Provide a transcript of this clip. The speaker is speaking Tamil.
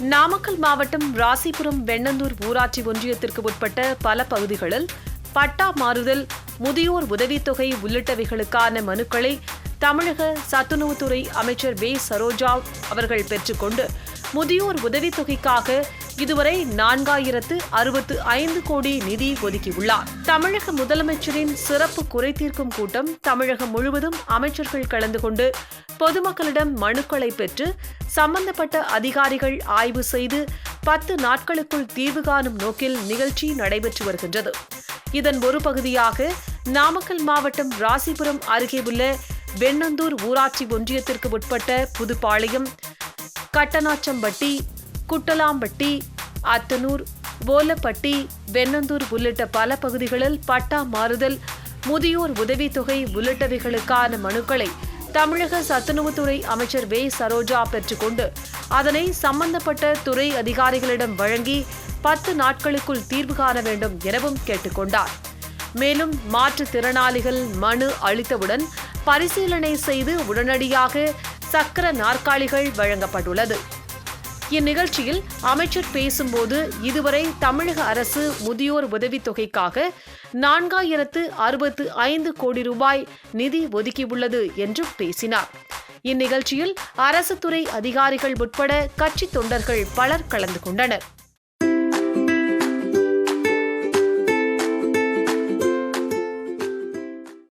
நாமக்கல் மாவட்டம் ராசிபுரம் வெண்ணந்தூர் ஊராட்சி ஒன்றியத்திற்கு உட்பட்ட பல பகுதிகளில் பட்டா மாறுதல் முதியோர் உதவித்தொகை உள்ளிட்டவைகளுக்கான மனுக்களை தமிழக சத்துணவுத்துறை அமைச்சர் வே. சரோஜா அவர்கள் பெற்றுக்கொண்டு முதியோர் உதவித்தொகைக்காக இதுவரை நான்காயிரத்து அறுபத்து ஐந்து கோடி நிதி ஒதுக்கியுள்ளார். தமிழக முதலமைச்சரின் சிறப்பு குறைதீர்க்கும் கூட்டம் தமிழகம் முழுவதும் அமைச்சர்கள் கலந்து கொண்டு பொதுமக்களிடம் மனுக்களை பெற்று சம்பந்தப்பட்ட அதிகாரிகள் ஆய்வு செய்து பத்து நாட்களுக்குள் தீர்வு காணும் நோக்கில் நிகழ்ச்சி நடைபெற்று வருகின்றது. இதன் ஒரு பகுதியாக நாமக்கல் மாவட்டம் ராசிபுரம் அருகே உள்ள வெண்ணந்தூர் ஊராட்சி ஒன்றியத்திற்கு உட்பட்ட புதுப்பாளையம் கட்டனாச்சம்பட்டி குட்டலாம்பட்டி அத்தனூர் ஓலப்பட்டி வெண்ணந்தூர் உள்ளிட்ட பல பகுதிகளில் பட்டா மாறுதல் முதியோர் உதவித்தொகை உள்ளிட்டவைகளுக்கான மனுக்களை தமிழக சத்துணவுத்துறை அமைச்சர் வே. சரோஜா பெற்றுக்கொண்டு அதனை சம்பந்தப்பட்ட துறை அதிகாரிகளிடம் வழங்கி பத்து நாட்களுக்குள் தீர்வு காண வேண்டும் எனவும் கேட்டுக்கொண்டார். மேலும் மாற்றுத்திறனாளிகள் மனு அளித்தவுடன் பரிசீலனை செய்து உடனடியாக சக்கர நாற்காலிகள் வழங்கப்பட்டுள்ளது. இந்நிகழ்ச்சியில் அமைச்சர் பேசும்போது இதுவரை தமிழக அரசு முதியோர் உதவித்தொகைக்காக நான்காயிரத்து அறுபத்து ஐந்து கோடி ரூபாய் நிதி ஒதுக்கியுள்ளது என்றும் பேசினார். இந்நிகழ்ச்சியில் அரசு துறை அதிகாரிகள் உட்பட கட்சித் தொண்டர்கள் பலர் கலந்து கொண்டனர்.